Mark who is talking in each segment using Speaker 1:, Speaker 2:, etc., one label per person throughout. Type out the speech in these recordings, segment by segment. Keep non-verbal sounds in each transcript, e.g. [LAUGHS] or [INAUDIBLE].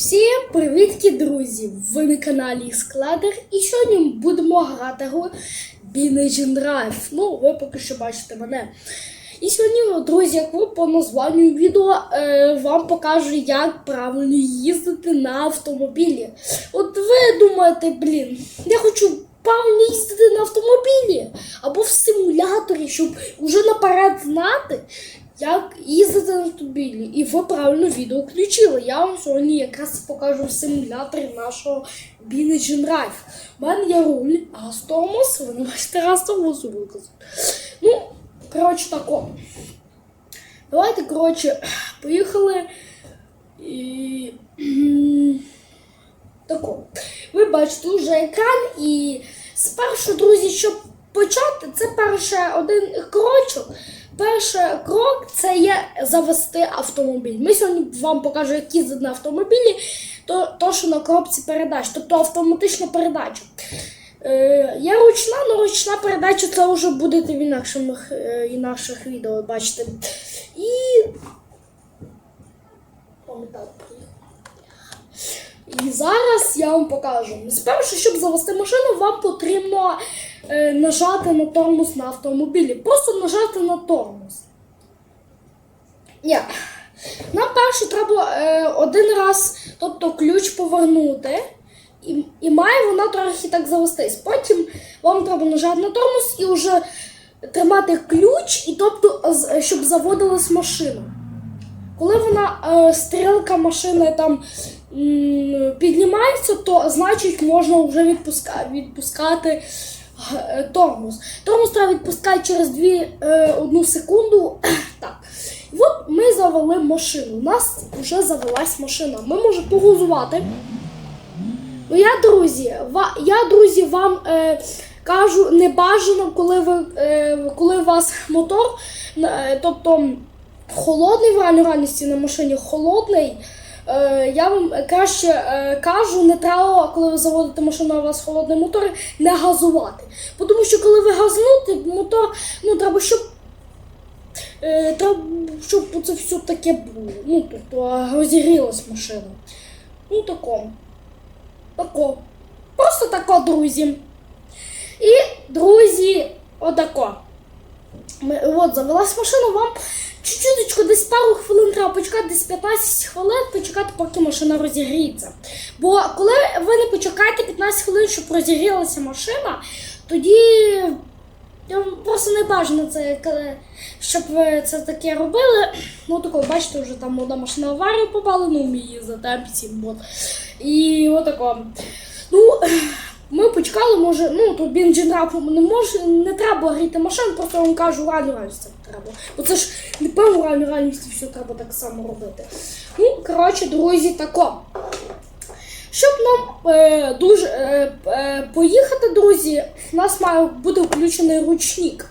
Speaker 1: Всім привітки, друзі! Ви на каналі Складер і сьогодні будемо грати гру Binage Drive. Ну, ви поки що бачите мене. І сьогодні, друзі, як ви по названню відео е, вам покажу, як правильно їздити на автомобілі. От ви думаєте, блін, я хочу правильно їздити на автомобілі або в симуляторі, щоб уже наперед знати, як їздити на автомобілі. І ви правильно відео включили. Я вам сьогодні якраз покажу в симуляторі нашого Binage Drive. У мене є руль, газ тормоз, ви не бачите газ тормоз. Ну, коротше, тако. Давайте, коротше, поїхали. І. Тако. Ви бачите вже екран і спершу, друзі, щоб почати, це перше один крочок. Перший крок це є завести автомобіль. Ми сьогодні вам покажу, як їздити на автомобілі, то, то що на коробці передач, тобто автоматична передача. Е, є ручна, але ручна передача це вже будете в інакших, е, інакших відео бачите. І. Пам'ятаю, приїхав. І зараз я вам покажу. Спершу, щоб завести машину, вам потрібно е, нажати на тормоз на автомобілі. Просто нажати на тормоз. Ні. Нам перше треба е, один раз, тобто ключ повернути. І, і має вона трохи так завестись. Потім вам треба нажати на тормоз і вже тримати ключ, і тобто, щоб заводилась машина. Коли вона е, стрілка машини там піднімається, то значить можна вже відпуска, відпускати е, тормоз. Тормоз треба відпускати через 2 е, секунду. [CLEARS THROAT] так. От ми завели машину. У нас вже завелась машина. Ми можемо погрузувати. Ну, я, друзі, ва, я, друзі, вам е, кажу, не бажано, коли ви е, коли у вас мотор, тобто холодний в реальності на машині холодний. Е, я вам краще е, кажу, не треба, коли ви заводите машину, у вас холодний мотор, не газувати. Тому що коли ви газнути, мотор, ну треба, щоб е, треба, щоб це все таке було. Ну, тобто розігрілась машина. Ну, тако. Тако. Просто тако, друзі. І, друзі, отако. От, завелась машина, вам чуть-чуточку, десь пару хвилин треба почекати, десь 15 хвилин почекати, поки машина розігріється. Бо коли ви не почекаєте 15 хвилин, щоб розігрілася машина, тоді я просто не бажано це, щоб ви це таке робили. Ну, тако, бачите, вже там одна машина в аварію попала, ну, мій їздити, а бот. І отако. Ну, ми почекали, може, ну тут бенджинрапом не може, не треба гріти машину, просто вам кажу, в реальній реальності треба. Бо це ж не певно в реальній реальності все треба так само робити. Ну, коротше, друзі, тако. Щоб нам е, дуже е, е, поїхати, друзі, в нас має бути включений ручник.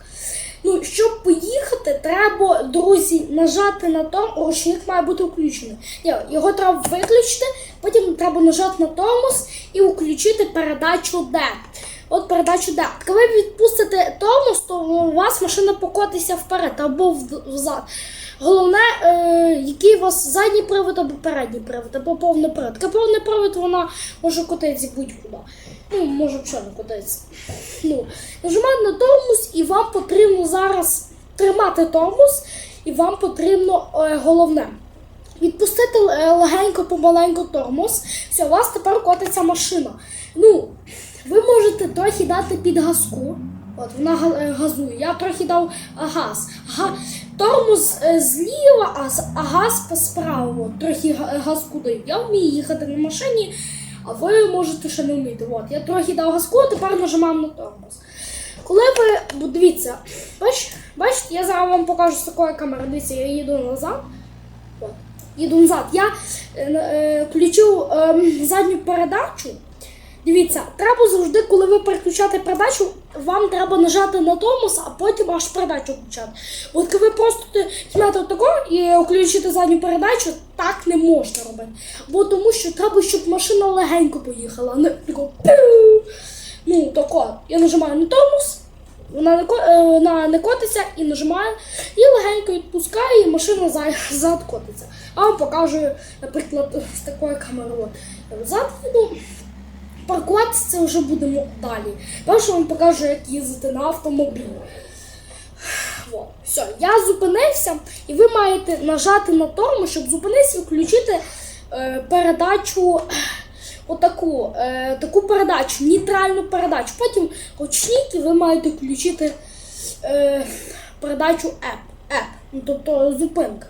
Speaker 1: Ну, щоб поїхати, треба, друзі, нажати на том, ручник має бути включений. Ні, його треба виключити, потім треба нажати на тормоз і включити передачу Д. От передачу Д. Коли ви відпустите тормоз, то у вас машина покотиться вперед або взад. Головне, е, який у вас задній привод або передній привод, або повний привод. Повний привод вона може котитися будь-куди. Ну, може взагалі котитися. Ну, нажимаєте на тормоз, і вам потрібно зараз тримати тормоз, і вам потрібно е, головне. Відпустити е, легенько помаленько тормоз. Все, у вас тепер котиться машина. Ну, ви можете трохи дати під газку. От вона е, газує. Я трохи дав газ. Га, тормоз е, зліва, а, газ по справа. Трохи га- газку даю. Я вмію їхати на машині, а ви можете ще не вміти. От, я трохи дав газку, а тепер нажимаємо на тормоз. Коли ви, дивіться, бач, бачите, я зараз вам покажу з такої камери. Дивіться, я їду назад. От, їду назад. Я е, е, включив е, задню передачу. Дивіться, треба завжди, коли ви переключаєте передачу, вам треба нажати на тормоз, а потім аж передачу включати. От коли ви просто візьмете отако і включите задню передачу, так не можна робити. Бо тому що треба, щоб машина легенько поїхала, не тако. Ну, тако. Я нажимаю на тормоз, Вона не, е, вона не котиться і нажимає, і легенько відпускає, і машина за- зад котиться. А вам покажу, наприклад, з такою камерою. Зад іду. Паркуватися це вже будемо далі. Перше вам покажу, як їздити на автомобілі. Все, я зупинився, і ви маєте нажати на тормоз, щоб зупинитися і включити е, передачу. Отаку е, таку передачу, нейтральну передачу. Потім ручник, і ви маєте включити е, передачу App, App, ну, тобто зупинка.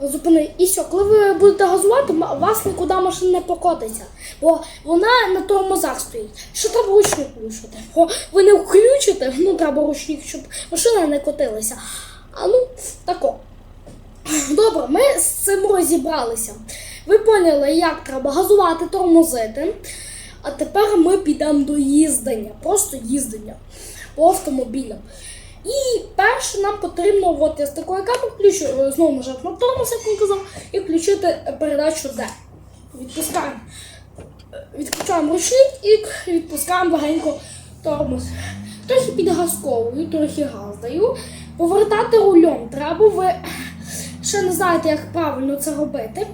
Speaker 1: Зупини. І все, коли ви будете газувати, вас нікуди машина не покотиться. Бо вона на тормозах стоїть. Що треба ручник включити? Бо ви не включите, ну треба ручник, щоб машина не котилася. А ну, тако. Добре, ми з цим розібралися. Ви поняли, як треба газувати, тормозити. А тепер ми підемо до їздення, просто їздення по автомобілям. І перше нам потрібно, от я з такої камери включу, е, знову нажати на тормоз, як він казав, і включити передачу D. Відпускаємо. е, Відключаємо ручник і відпускаємо легенько тормоз. Трохи підгазковую, трохи газ даю. Повертати рулем треба, ви ще не знаєте, як правильно це робити.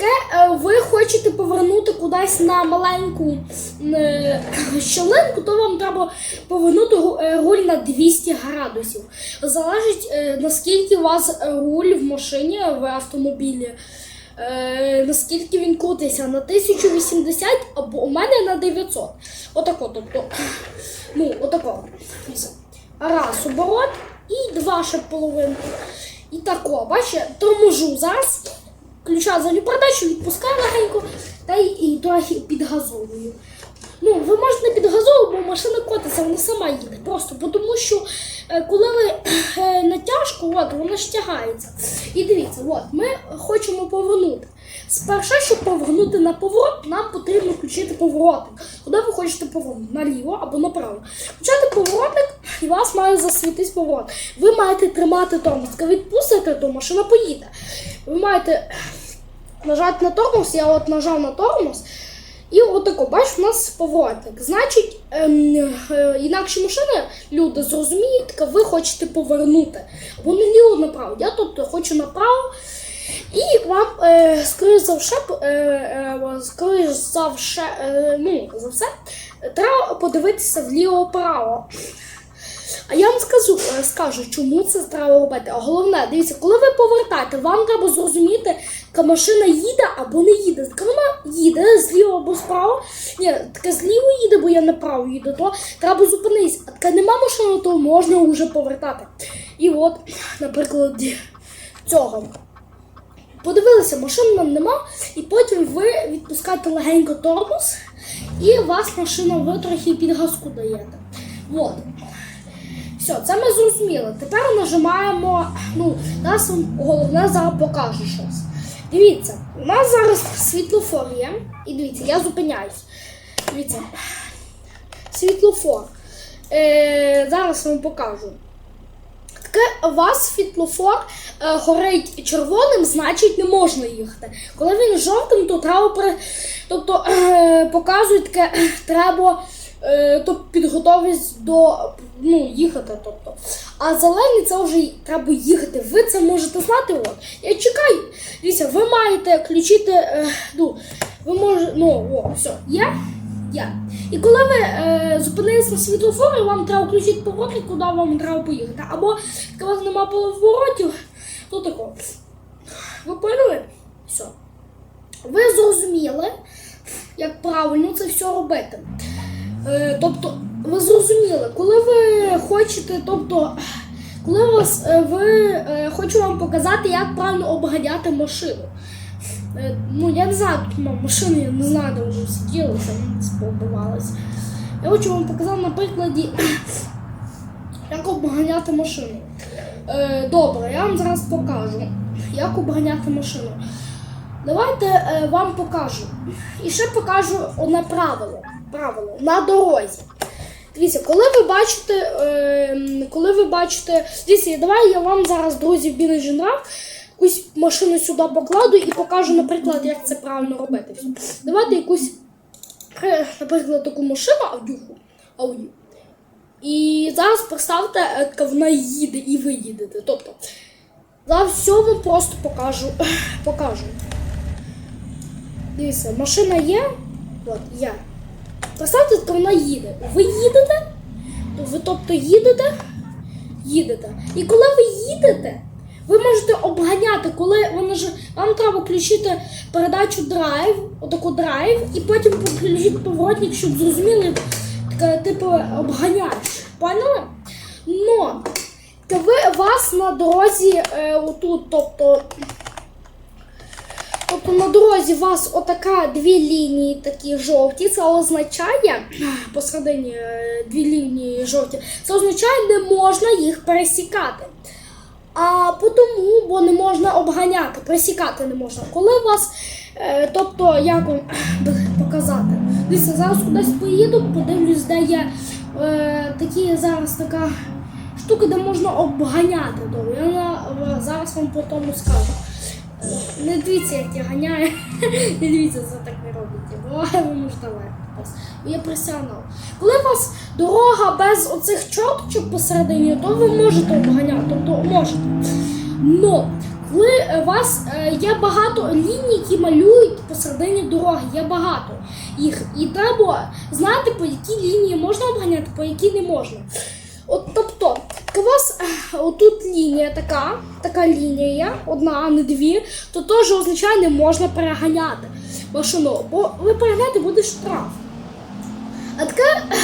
Speaker 1: Таке е, ви хочете повернути кудись на маленьку е, щілинку, то вам треба повернути е, руль на 200 градусів. Залежить наскільки у вас руль в машині, в автомобілі. Наскільки він крутиться на 1080 або у мене на 900. Отако, тобто, ну, отако. Раз оборот і два ще половинку. І тако, бачите, торможу зараз. Включаю задню передачу, відпускаю легенько та й і трохи підгазовую. Ну, ви можете підгазовувати, бо машина котиться, вона сама їде. Просто бо тому що е, коли ви е, натяжку, от, вона ж тягається. І дивіться, от, ми хочемо повернути. Спершу, щоб повернути на поворот, нам потрібно включити поворотник. Куди ви хочете повернути? Наліво або направо. Включати поворотник, і вас має засвітись поворот. Ви маєте тримати тормоз. Коли відпустите, то машина поїде. Ви маєте нажати на тормоз, я от нажав на тормоз. І отако, бачиш, у нас поворотник. Значить, ем, е, інакші машини, люди зрозуміють, ви хочете повернути. Не ліво направо. Я тобто хочу направо. І вам, е, скоріш за все, е, е, скоріш за все, е, ну, за все, треба подивитися вліво-право. А я вам скажу, е, скажу, чому це треба робити. А головне, дивіться, коли ви повертаєте, вам треба зрозуміти, яка машина їде або не їде. Така вона їде зліва або справа. Ні, таке зліво їде, бо я направо їду, то треба зупинитися. А така нема машини, то можна вже повертати. І от, наприклад, цього. Подивилися, машин нам нема, і потім ви відпускаєте легенько тормоз, і вас машина ви трохи під газку даєте. От. Все, це ми зрозуміли. Тепер нажимаємо. Ну, нас головне зараз покаже щось. Дивіться, у нас зараз світлофор є. І дивіться, я зупиняюсь. Дивіться. Світлофор. Е, зараз вам покажу. Таке у вас світлофор е, горить червоним, значить не можна їхати. Коли він жовтим, то треба тобто, е, показують таке, треба е, тобто, підготовість до ну, їхати. Тобто. А зелений це вже треба їхати. Ви це можете знати. От. Я чекаю. Дивіться, ви маєте включити. Е, ну, ви можете. Ну, о, все, є? Є. І коли ви е, зупинились на світлофорі, вам треба включити поворотник, куди вам треба поїхати. Або коли вас немає поворотів, то тако. Ви поняли? Все. Ви зрозуміли, як правильно це все робити. Е, тобто, ви зрозуміли, коли ви хочете, тобто, коли вас, е, ви е, хочу вам показати, як правильно обганяти машину. Ну, я не знаю, машини, я не знаю, де вже там спробувалися. Я хочу вам показати на прикладі, [CLEARS THROAT] як обганяти машину. Добре, я вам зараз покажу, як обганяти машину. Давайте вам покажу. І ще покажу одне правило. Правило на дорозі. Дивіться, коли ви бачите, е, коли ви бачите, дивіться, давай я вам зараз, друзі, в Бінедженрах якусь машину сюди покладу і покажу, наприклад, як це правильно робити. Давайте якусь наприклад, таку машину Аудюху, Ауді. І зараз представте, е, вона їде і ви їдете. Тобто, все вам просто покажу. покажу. Дивіться, машина є. От, є. Представте, що вона їде. Ви їдете, ви тобто їдете, їдете. І коли ви їдете, ви можете обганяти, коли вона ж вам треба включити передачу драйв, отаку драйв, і потім включити поворотник, щоб зрозуміли, таке, типу обганяєш. Поняли? Но ви вас на дорозі е, отут, тобто. Тобто на дорозі у вас отака дві лінії такі жовті. Це означає [CLEARS THROAT] посередині е, дві лінії жовті. Це означає, не можна їх пересікати. А тому, бо не можна обганяти, пересікати не можна. Коли вас, е, тобто, як вам [CLEARS THROAT] показати? Дивіться, зараз кудись поїду, подивлюсь, де є е, такі зараз така штука, де можна обганяти. Я зараз вам по тому скажу. Е, Не дивіться, як я ганяю. [LAUGHS] Не дивіться, це так не робите. Бо [LAUGHS] ви можете легко. Я професіонал. Коли у вас дорога без оцих чорточок посередині, то ви можете обганяти, тобто можете. Но коли е, у вас е, є багато ліній, які малюють посередині дороги, є багато їх. І треба знати, по якій лінії можна обганяти, по якій не можна. От тобто, у вас е, отут лінія така, така лінія, одна, а не дві, то теж означає, не можна переганяти машину, бо ви переганяти буде штраф. А таке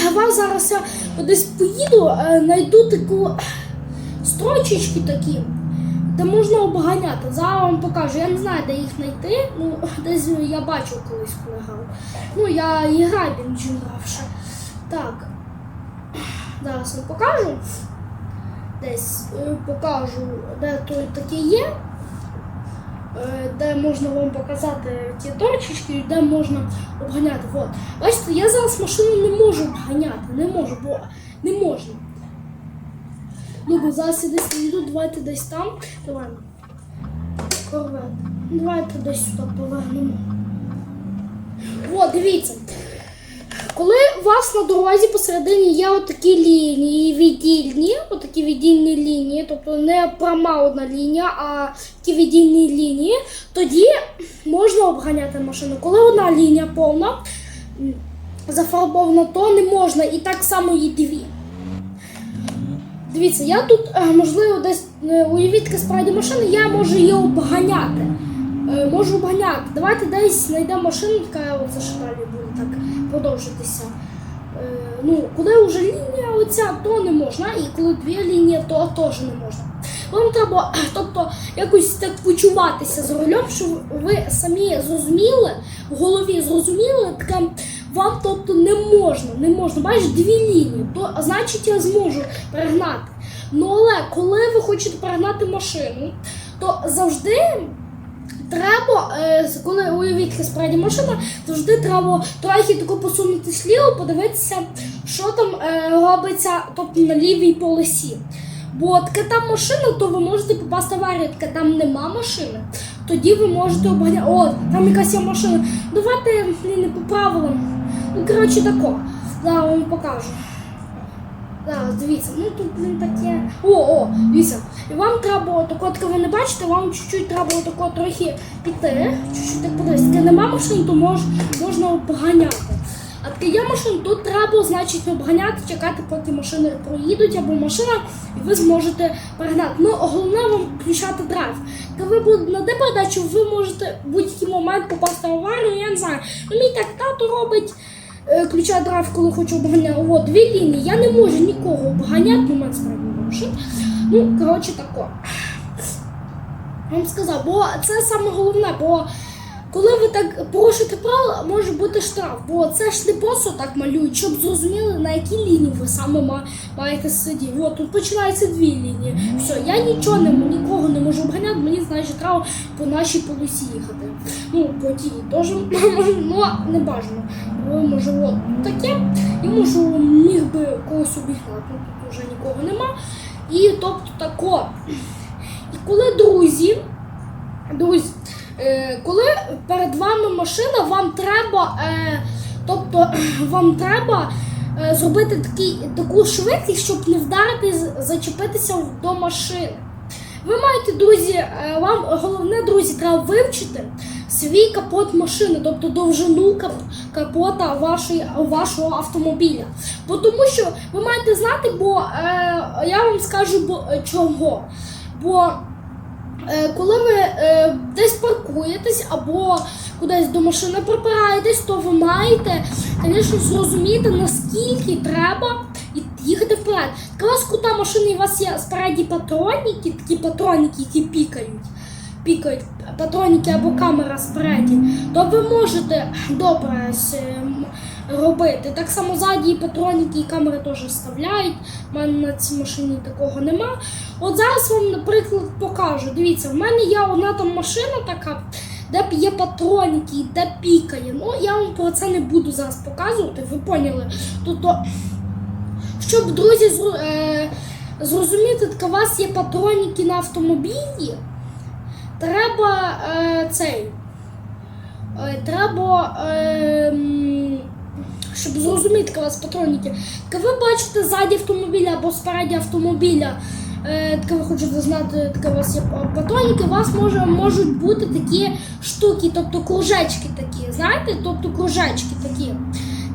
Speaker 1: е, вас зараз я десь поїду, е, знайду таку е, строчечки такі, де можна обганяти. Зараз вам покажу. Я не знаю, де їх знайти. Ну, десь я бачив колись, коли грав. Ну, я і граю більше гравши. Так. Зараз вам покажу. Десь е, покажу, де той такі є. Е, Де можна вам показати ті точечки, де можна обганяти. От. Бачите, я зараз машину не можу обганяти, не можу, бо не можна. Ну, бо зараз я десь йду, давайте десь там. Давай. Корвет. Давайте десь сюди повернемо. О, дивіться. Коли у вас на дорозі посередині є отакі лінії віддільні, отакі віддільні лінії, тобто не пряма одна лінія, а такі віддільні лінії, тоді можна обганяти машину. Коли одна лінія повна, зафарбована, то не можна, і так само і дві. Дивіться, я тут, е, можливо, десь е, уявіть справді машини, я можу її обганяти. Е, Можу обганяти. Давайте десь знайдемо машину, така буде так продовжитися. Е, Ну, коли вже лінія оця, то не можна, і коли дві лінії, то теж не можна. Вам треба, [CLEARS THROAT] тобто, якось так почуватися з рулем, щоб ви самі зрозуміли, в голові зрозуміли, таке, вам тобто не можна, не можна. Бачиш, дві лінії, то значить я зможу перегнати. Ну але коли ви хочете перегнати машину, то завжди треба, е, коли уявіть справді машина, завжди треба трохи тако посунути сліво, подивитися, що там е, робиться тобто, на лівій полосі. Бо така там машина, то ви можете попасти в аварію, така там нема машини. Тоді ви можете обганяти. О, там якась є машина. Давайте не по правилам. Ну, коротше, тако. Зараз вам покажу. Зараз, дивіться, ну тут блін таке. О, о, дивіться. І вам треба тако, таке ви не бачите, вам чуть-чуть треба тако трохи піти. Чуть-чуть так подивитися. Таке нема машин, то мож, можна обганяти. А таке є машин, тут треба, значить, обганяти, чекати, поки машини проїдуть, або машина, і ви зможете перегнати. Ну, головне вам включати драйв. Коли ви будете передачу, ви можете в будь-який момент попасти в аварію, я не знаю. Ну, мій так тато робить. Е, включаю драйв, коли хочу обганяти. О, дві лінії. Я не можу нікого обганяти, мене справді машин. Ну, коротше, тако. Вам сказав, бо це саме головне, бо коли ви так порушите правила, може бути штраф. Бо це ж не просто так малюють, щоб зрозуміли, на якій лінії ви саме маєте сидіти. От тут починаються дві лінії. Все, я нічого не нікого не можу обганяти, мені значить треба по нашій полосі їхати. Ну, по тій теж [LAUGHS] ну, не бажано. Бо може таке, і можу міг би когось обігнати. Ну, тут вже нікого нема. І тобто тако. І коли друзі, друзі, е, коли перед вами машина, вам треба е, Тобто [CLEARS THROAT] вам треба е, зробити такий, таку швидкість, щоб не вдарити, зачепитися до машини. Ви маєте, друзі, вам головне, друзі, треба вивчити свій капот машини, тобто довжину капота вашої, вашого автомобіля. Бо тому що ви маєте знати, бо е, я вам скажу бо, е, чого. Бо е, коли ви е, десь паркуєтесь або кудись до машини припираєтесь, то ви маєте, звісно, зрозуміти, наскільки треба їхати вперед. Коли у вас кута машини, у вас є спереді патроніки, такі патроніки, які пікають. Пікають патроніки або камера спереді, то ви можете добре робити. Так само ззаді і патроніки і камери теж вставляють. У мене на цій машині такого нема. От зараз вам, наприклад, покажу. Дивіться, в мене є одна там машина така, де є патроніки, де пікає. Ну, я вам про це не буду зараз показувати, ви поняли. Тобто, щоб, друзі, е, зрозуміти, так у вас є патроніки на автомобілі, треба е, цей. Е, треба. Е, щоб зрозуміти, у вас патроніки. Так ви бачите ззаді автомобіля або спереді автомобіля. Е, ви хочете знати, таке у вас є патроніки, у вас може, можуть бути такі штуки, тобто кружечки такі, знаєте, тобто кружечки такі.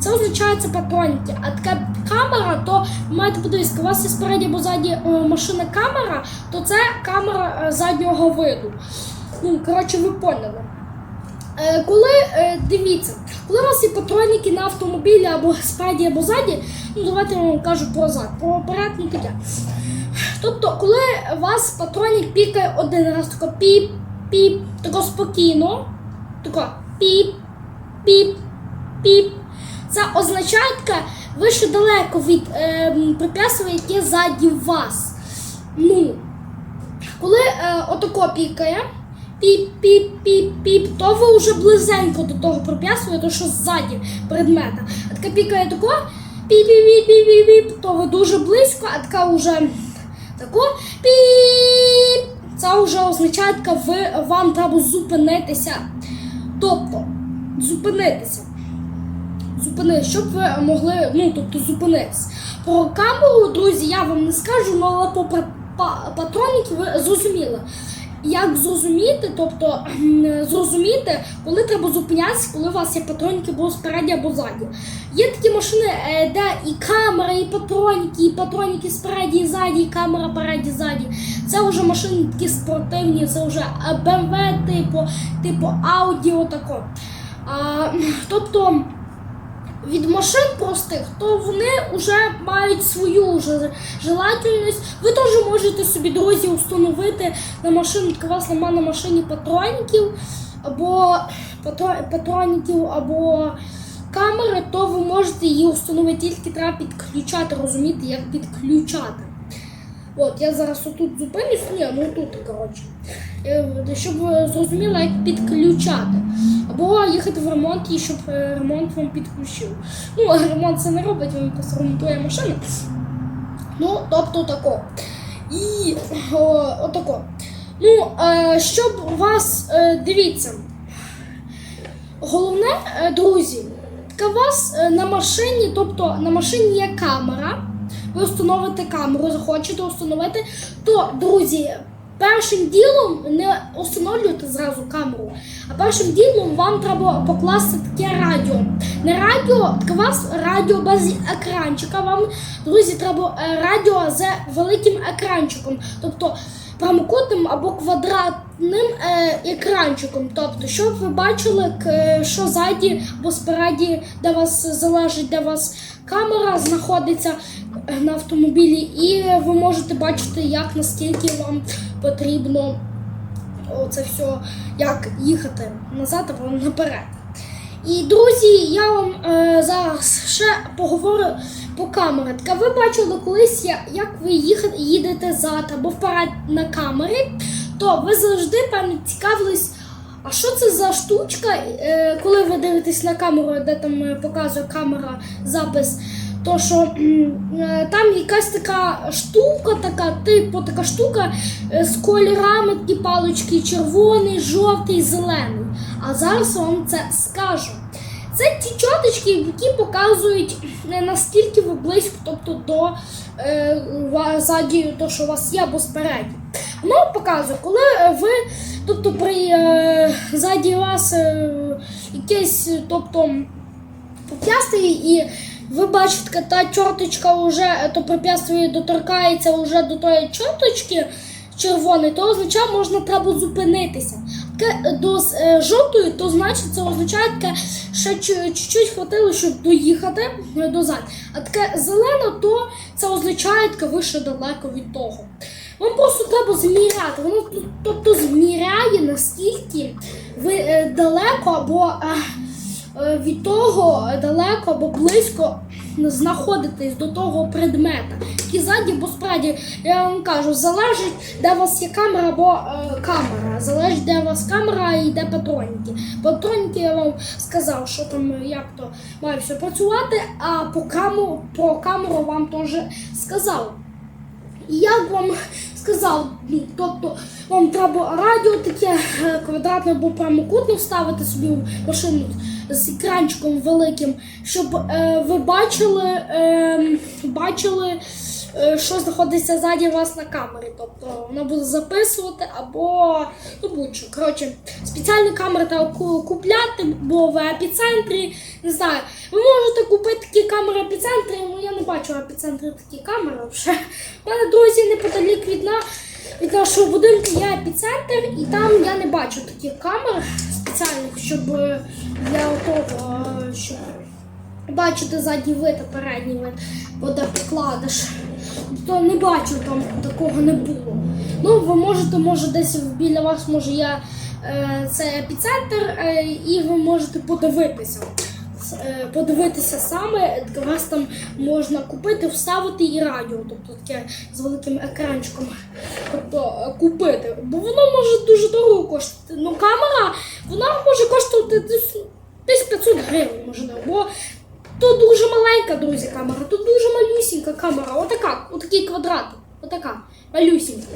Speaker 1: Це означає це патроніки. А така камера, то маєте подивитися, у вас є спереді або ззаді е, машина камера, то це камера е, заднього виду. Ну, коротше, ви поняли. Е, коли дивіться, коли у вас є патроніки на автомобілі або спереді, або ззаді, ну давайте я вам кажу про зад, про перед, ну таке. Тобто, коли у вас патронік пікає один раз, тако піп, піп, тако спокійно, тако піп, піп, піп. Це означає, ви ще далеко від е, препятствия, яке ззаді вас. Ну, коли е, отако пікає, піп-піп-піп-піп, то ви вже близенько до того препятствия, то що ззаді предмета. А така пікає тако, піп-піп-піп-піп-піп, то ви дуже близько, а така вже тако піп. Це вже означає, ви, вам треба зупинитися. Тобто, зупинитися. Зупинитися, щоб ви могли, ну, тобто, зупинитися. Про камеру, друзі, я вам не скажу, ну, але по пра- патроніки ви зрозуміли. Як зрозуміти, тобто зрозуміти, коли треба зупинятися, коли у вас є патроніки або спереді, або ззаді. Є такі машини, е, де і камера, і патроніки, і патроніки спереді, і ззаді, і камера переді, ззаді. Це вже машини такі спортивні, це вже е, BMW, типу, типу Audi, отако. А, тобто від машин простих, то вони вже мають свою вже желательність. Ви теж можете собі, друзі, установити на машину, так у вас нема на машині патроніків, або патро- патроніків, або камери, то ви можете її установити, тільки треба підключати, розуміти, як підключати. От, я зараз отут зупинюсь, ні, ну тут, коротше. Е, Щоб ви зрозуміли, як підключати. Або їхати в ремонт і щоб е, ремонт вам підключив. Ну, ремонт це не робить, він просто ремонтує машину. Ну, тобто тако. І о, отако. Ну, е, щоб у вас, е, дивіться, головне, е, друзі, у вас е, на машині, тобто на машині є камера. Ви встановите камеру, захочете встановити, то, друзі, першим ділом не встановлюйте зразу камеру, а першим ділом вам треба покласти таке радіо. Не радіо, так у вас радіо без екранчика. Вам, друзі, треба е, радіо з великим екранчиком. Тобто прямокутним або квадратним е, екранчиком. Тобто, щоб ви бачили, що ззаді або спереді, де вас залежить, де вас камера знаходиться е, на автомобілі, і ви можете бачити, як наскільки вам потрібно це все, як їхати назад або наперед. І друзі, я вам е, зараз ще поговорю по камері. Така ви бачили колись, як ви їхати, їдете зад або вперед на камері, то ви завжди певно цікавились, а що це за штучка, е, коли ви дивитесь на камеру, де там е, показує камера запис. То що е, там якась така штука, така, типу така штука з кольорами такі палички червоний, жовтий, зелений. А зараз вам це скажу. Це ті чоточки, які показують наскільки ви близько, тобто до е, ззаді, то, що у вас є, або спереді. Воно показує, коли е, ви, тобто при е, ззаді вас якесь, тобто препятствие, і ви бачите, та чорточка вже, то препятствие доторкається вже до тої чорточки червоної, то означає, можна треба зупинитися. Е, до е, жовтої, то значить це означає, таке, чу- чуть-чуть хватило, щоб доїхати е, до зад. А таке зелене, то це означає, таке ви ще далеко від того. Вам просто треба зміряти. Воно тобто зміряє, наскільки ви далеко або від того далеко або близько знаходитесь до того предмета. І ззаді або справді, я вам кажу, залежить, де у вас є камера або е, камера. Залежить, де у вас камера і де патроніки. Патроніки я вам сказав, що там е, як то має все працювати, а по камеру, про камеру вам теж сказав. І як вам сказав, тобто вам треба радіо таке е, квадратне або прямокутне вставити собі в машину з екранчиком великим, щоб е, ви бачили, е, бачили, е, що знаходиться ззаді вас на камері. Тобто воно буде записувати або ну будь-що. Коротше, спеціальні камери треба купляти, бо в епіцентрі, не знаю, ви можете купити такі камери в епіцентрі, ну я не бачу в епіцентрі такі камери вже. У мене друзі неподалік від, на, від нашого будинку є епіцентр, і там я не бачу таких камер спеціальних, щоб для того, щоб бачити задній вид, а передній вид, бо де покладеш. То не бачу, там такого не було. Ну, ви можете, може, десь біля вас може є е, це епіцентр, е, і ви можете подивитися. Е, Подивитися саме, у вас там можна купити, вставити і радіо, тобто таке з великим екранчиком. Тобто е, купити. Бо воно може дуже дорого коштувати. Ну, камера, вона може коштувати десь, десь 500 гривень, можливо. Бо то дуже маленька, друзі, камера, тут дуже малюсінька камера. Отака, отакий квадратик. Отака, малюсінька.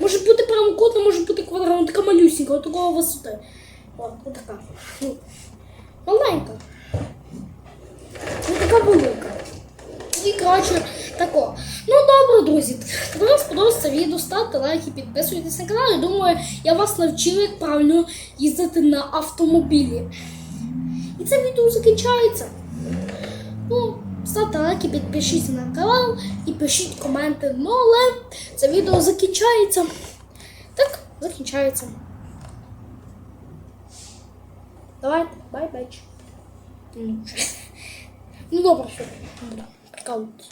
Speaker 1: Може бути прямокутна, може бути квадратна, така малюсінька, отакого висоти. От, отака. Ну, маленька. Не така велика. І коротше, тако. Ну добре, друзі. Якщо вам сподобалося це відео, ставте лайки, підписуйтесь на канал. Я думаю, я вас навчив, як правильно їздити на автомобілі. І це відео закінчається. Ну, ставте лайки, підпишіться на канал і пишіть коменти. Ну, але це відео закінчається. Так, закінчається. Давайте, бай-бай. Ну, добре, що. Прикалуйтесь.